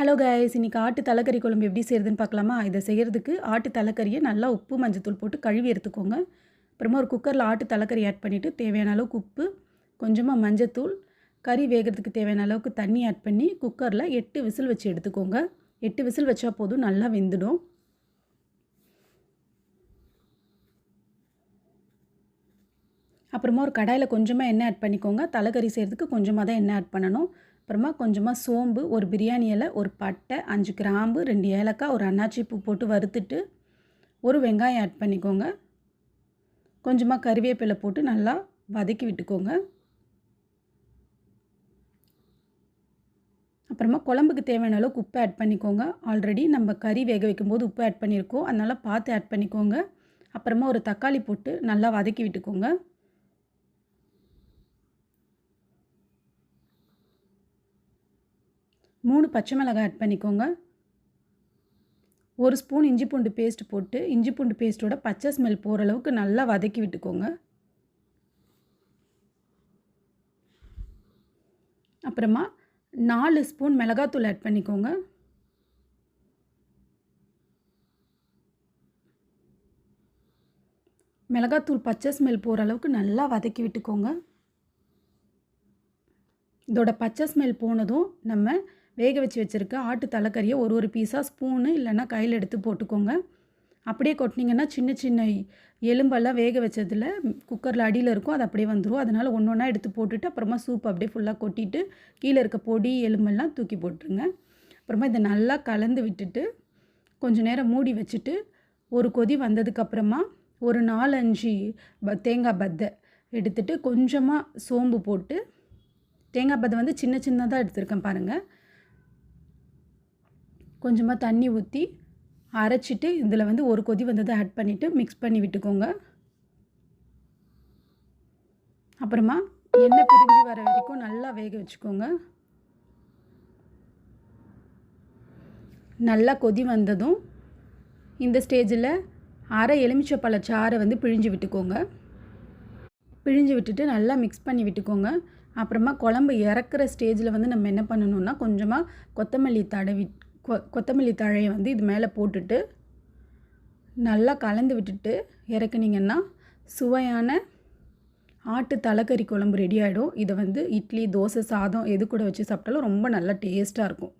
Hello guys இன்றைக்கி ஆட்டு தலைக்கறி குழம்பு எப்படி செய்கிறதுன்னு பார்க்கலாமா? இதை செய்கிறதுக்கு ஆட்டு தலைக்கறியை நல்லா உப்பு மஞ்சத்தூள் போட்டு கழுவி எடுத்துக்கோங்க. அப்புறமா ஒரு குக்கரில் ஆட்டு தலைக்கறி ஆட் பண்ணிவிட்டு தேவையான அளவுக்கு உப்பு கொஞ்சமாக மஞ்சத்தூள் கறி வேகிறதுக்கு தேவையான அளவுக்கு தண்ணி ஆட் பண்ணி குக்கரில் எட்டு விசில் வச்சு எடுத்துக்கோங்க. எட்டு விசில் வச்சா போதும் நல்லா வெந்துடும். அப்புறமா ஒரு கடாயில் கொஞ்சமாக எண்ணெய் ஆட் பண்ணிக்கோங்க. தலைக்கறி செய்கிறதுக்கு கொஞ்சமாக தான் எண்ணெய் ஆட் பண்ணணும். அப்புறமா கொஞ்சமாக சோம்பு ஒரு பிரியாணி இலை ஒரு பட்டை அஞ்சு கிராம்பு ரெண்டு ஏலக்காய் ஒரு அன்னாச்சி பூ போட்டு வறுத்துட்டு ஒரு வெங்காயம் ஆட் பண்ணிக்கோங்க. கொஞ்சமாக கறிவேப்பிலை போட்டு நல்லா வதக்கி விட்டுக்கோங்க. அப்புறமா குழம்புக்கு தேவையான அளவுக்கு உப்பு ஆட் பண்ணிக்கோங்க. ஆல்ரெடி நம்ம கறி வேக வைக்கும்போது உப்பு ஆட் பண்ணியிருக்கோம். அதனால் பார்த்து ஆட் பண்ணிக்கோங்க. அப்புறமா ஒரு தக்காளி போட்டு நல்லா வதக்கி விட்டுக்கோங்க. மூணு பச்சை மிளகாய் ஆட் பண்ணிக்கோங்க. ஒரு ஸ்பூன் இஞ்சி பூண்டு பேஸ்ட் போட்டு இஞ்சி பூண்டு பேஸ்ட்டோட பச்சை ஸ்மெல் போகிற அளவுக்கு நல்லா வதக்கி விட்டுக்கோங்க. அப்புறமா நாலு ஸ்பூன் மிளகாத்தூள் ஆட் பண்ணிக்கோங்க. மிளகாத்தூள் பச்சை ஸ்மெல் போகிற அளவுக்கு நல்லா வதக்கி விட்டுக்கோங்க. இதோட பச்சை ஸ்மெல் போனதும் நம்ம வேக வச்சு வச்சுருக்க ஆட்டு தலைக்கறியை ஒரு ஒரு பீஸாக ஸ்பூனு இல்லைன்னா கையில் எடுத்து போட்டுக்கோங்க. அப்படியே கொட்டினீங்கன்னா சின்ன சின்ன எலும்பெல்லாம் வேக வச்சதில் குக்கரில் அடியில் இருக்கும் அது அப்படியே வந்துடும் அதனால் ஒன்று ஒன்றா எடுத்து போட்டுட்டு அப்புறமா சூப் அப்படியே ஃபுல்லாக கொட்டிட்டு கீழே இருக்க பொடி எலும்பெல்லாம் தூக்கி போட்டுருங்க. அப்புறமா இதை நல்லா கலந்து விட்டுட்டு கொஞ்சம் நேரம் மூடி வச்சுட்டு ஒரு கொதி வந்ததுக்கப்புறமா ஒரு நாலஞ்சு ப தேங்காய் பத்தை எடுத்துட்டு கொஞ்சமாக சோம்பு போட்டு தேங்காய் பத்தை வந்து சின்ன சின்னதாக எடுத்திருக்கேன் பாருங்கள் கொஞ்சமாக தண்ணி ஊற்றி அரைச்சிட்டு இதில் வந்து ஒரு கொதி வந்ததை ஆட் பண்ணிவிட்டு மிக்ஸ் பண்ணி விட்டுக்கோங்க. அப்புறமா எண்ணெய் பிரிஞ்சு வர வரைக்கும் நல்லா வேக வச்சுக்கோங்க. நல்லா கொதி வந்ததும் இந்த ஸ்டேஜில் அரை எலுமிச்சப்பழ சாறை வந்து பிழிஞ்சு விட்டுக்கோங்க. பிழிஞ்சு விட்டுட்டு நல்லா மிக்ஸ் பண்ணி விட்டுக்கோங்க. அப்புறமா குழம்பு இறக்குற ஸ்டேஜில் வந்து நம்ம என்ன பண்ணணுன்னா கொஞ்சமாக கொத்தமல்லி தடவி கொ கொத்தமல்லி தழையை வந்து இது மேலே போட்டுட்டு நல்லா கலந்து விட்டுட்டு இறக்குனீங்கன்னா சுவையான ஆட்டு தலைக்கறி குழம்பு ரெடி ஆகிடும் இதை வந்து இட்லி தோசை சாதம் எது கூட வச்சு சாப்பிட்டாலும் ரொம்ப நல்லா டேஸ்ட்டாக இருக்கும்.